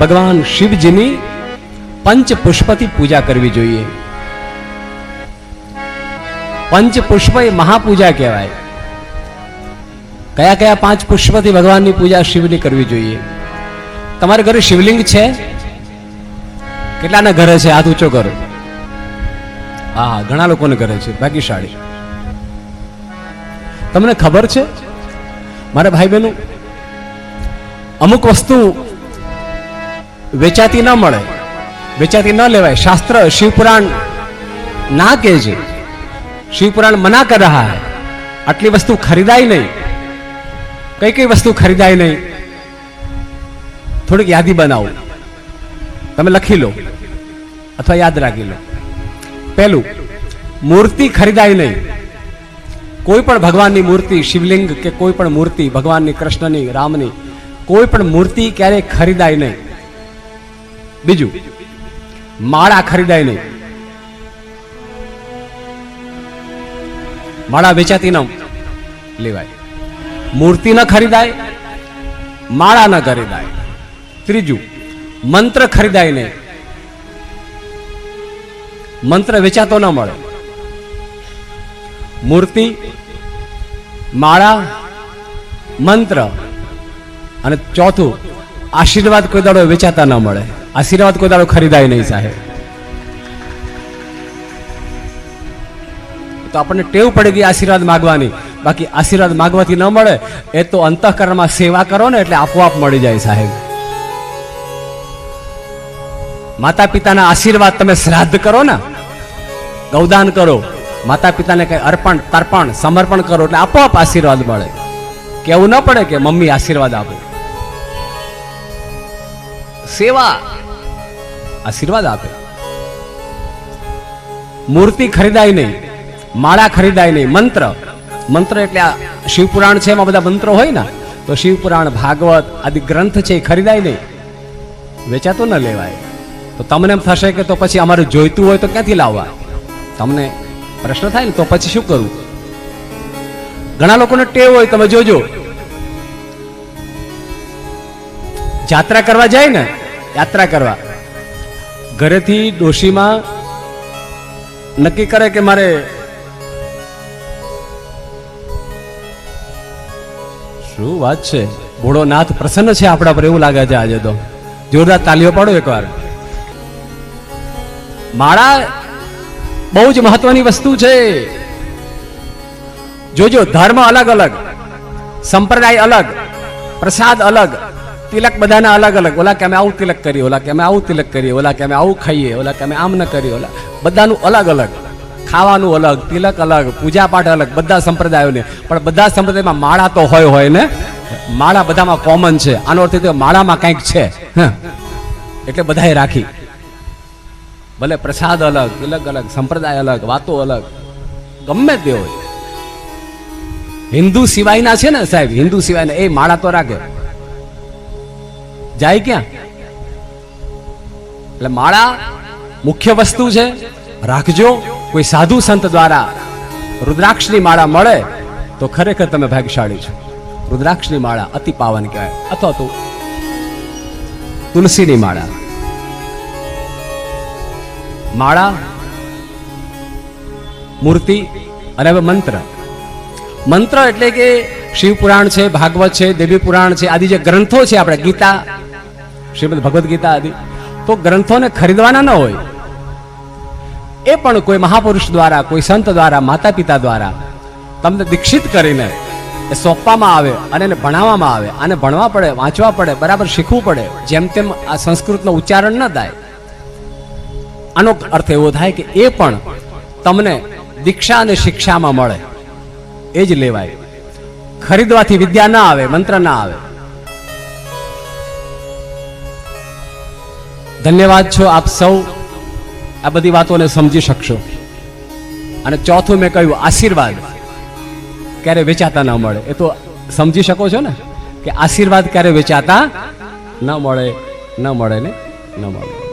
ભગવાન શિવજીની પંચ પુષ્પથી પૂજા કરવી જોઈએ. પંચ પુષ્પ એ મહાપૂજા કહેવાય. કયા કયા પાંચ પુષ્પથી ભગવાનની પૂજા શિવની કરવી જોઈએ? તમારે ઘરે શિવલિંગ છે? કેટલાના ઘરે છે? હાથ ઊંચો કરો. હા, ઘણા લોકોને ઘરે છે, ભાગ્યશાળી. તમને ખબર છે? મારા ભાઈ બહેનો, અમુક વસ્તુ વેચાતી ન મળે. વેચાતી ન લેવાય. શાસ્ત્ર શિવપુરાણ ના કહે છે. શિવપુરાણ મના કર રહા હૈ. આટલી વસ્તુ ખરીદાય નહીં. કઈ કઈ વસ્તુ ખરીદાય નહીં. થોડીક યાદી બનાવો. તમે લખી લો. અથવા યાદ રાખી લો. પહેલું, મૂર્તિ ખરીદાય નહીં. કોઈ પણ ભગવાનની મૂર્તિ, શિવલિંગ કે કોઈ પણ મૂર્તિ ભગવાનની, કૃષ્ણની, રામની, કોઈ પણ મૂર્તિ ક્યારેય ખરીદાય નહીં. બીજું, માળા ખરીદાય નહીં. માળા વેચાતી ન લેવાય. મૂર્તિ ન ખરીદાય, માળા ન ખરીદાય. ત્રીજું, મંત્ર ખરીદાય નહીં. મંત્ર વેચાતો ન મળે. મૂર્તિ, માળા, મંત્ર અને ચોથું આશીર્વાદ કોઈ દાડો વેચાતા ન મળે. આશીર્વાદ કોઈ દાડો ખરીદાય નહીં સાહેબ. તો આપણને ટેવ પડી ગઈ આશીર્વાદ માગવાની. બાકી આશીર્વાદ માગવાથી ન મળે, એ તો અંતઃકરણમાં સેવા કરો ને એટલે આપોઆપ મળી જાય સાહેબ. માતા પિતાના આશીર્વાદ તમે શ્રાદ્ધ કરો ને, ગૌદાન કરો. માતા પિતાને કઈ અર્પણ, તર્પણ, સમર્પણ કરો એટલે આપોઆપ આશીર્વાદ મળે. કેવું ન પડે કે મમ્મી આશીર્વાદ આપો. સેવા આશીર્વાદ આપે. મૂર્તિ ખરીદાય નહીં, માળા ખરીદાય નહીં, મંત્ર. મંત્ર એટલે આ શિવપુરાણ છે, એમાં બધા મંત્રો હોય ને, તો શિવપુરાણ, ભાગવત આદિ ગ્રંથ છે, એ ખરીદાય નહીં. વેચાતો ન લેવાય. તો તમને એમ થશે કે તો પછી અમારે જોઈતું હોય તો ક્યાંથી લાવવા? તમને પ્રશ્ન થાય ને, તો પછી શું કરવું ઘણા લોકોને ટેવ હોય, તમે જોજો. જાત્રા કરવા જાય ને યાત્રા કરવા. ઘરેથી ડોશીમાં નક્કી કરે કે મારે શું વાત છે? ભોળો નાથ પ્રસન્ન છે આપણા પર એવું લાગે છે આજે તો. જોરદાર તાલીઓ પાડો એકવાર. માળા બહુ જ મહત્વની વસ્તુ છે. જોજો, ધર્મ અલગ અલગ સંપ્રદાય અલગ, પ્રસાદ અલગ તિલક બધાના અલગ અલગ. ઓલા કે અમે આવું તિલક કરીએ, ઓલા કે અમે આવું તિલક કરીએ, ઓલા કે અમે આવું ખાઈએ, ઓલા કે અમે આમ ન કરીએ, ઓલા બધાનું અલગ અલગ. ખાવાનું અલગ, તિલક અલગ પૂજા પાઠ અલગ, બધા સંપ્રદાયોને. પણ બધા સંપ્રદાયમાં માળા તો હોય હોય ને? માળા બધામાં કોમન છે. આનો અર્થ તો માળામાં કંઈક છે. એટલે બધાએ રાખી. ભલે પ્રસાદ અલગ, તિલક અલગ, સંપ્રદાય અલગ, વાતો અલગ. ગમે તે હોય. હિન્દુ સિવાયના છે ને સાહેબ? હિન્દુ સિવાયના એ માળા તો રાખે. જાય ક્યાં? એટલે માળા મુખ્ય વસ્તુ છે. રાખજો. કોઈ સાધુ સંત દ્વારા રુદ્રાક્ષની માળા મળે, તો ખરેખર તમે ભાગ્યશાળી છો. રુદ્રાક્ષની માળા અતિ પાવન કહેવાય. અથવા તો તુલસીની માળા. માળા, મૂર્તિ અને હવે મંત્ર. મંત્ર એટલે કે શિવ પુરાણ છે, ભાગવત છે દેવી પુરાણ છે, આદિ જે ગ્રંથો છે આપણે ગીતા શ્રીમદ ભગવદ્ ગીતા આદિ. તો ગ્રંથોને ખરીદવાના ન હોય, એ પણ કોઈ મહાપુરુષ દ્વારા, કોઈ સંત દ્વારા માતા પિતા દ્વારા તમને દીક્ષિત કરીને એ સોંપવામાં આવે અને એને ભણાવવામાં આવે. આને ભણવા પડે, વાંચવા પડે, બરાબર શીખવું પડે. જેમ તેમ આ સંસ્કૃતનો ઉચ્ચારણ ન થાય. આનો અર્થ એવો થાય કે એ પણ તમને દીક્ષા અને શિક્ષામાં મળે. એ જ લેવાય. ખરીદવાથી વિદ્યા ના આવે, મંત્ર ના આવે. ધન્યવાદ છો આપ સૌ. આ બધી વાતોને સમજી શકશો. અને ચોથું મેં કહ્યું, આશીર્વાદ ક્યારે વેચાતા ન મળે. એ તો સમજી શકો છો ને, કે આશીર્વાદ ક્યારે વેચાતા ન મળે ન મળે ને ન મળે.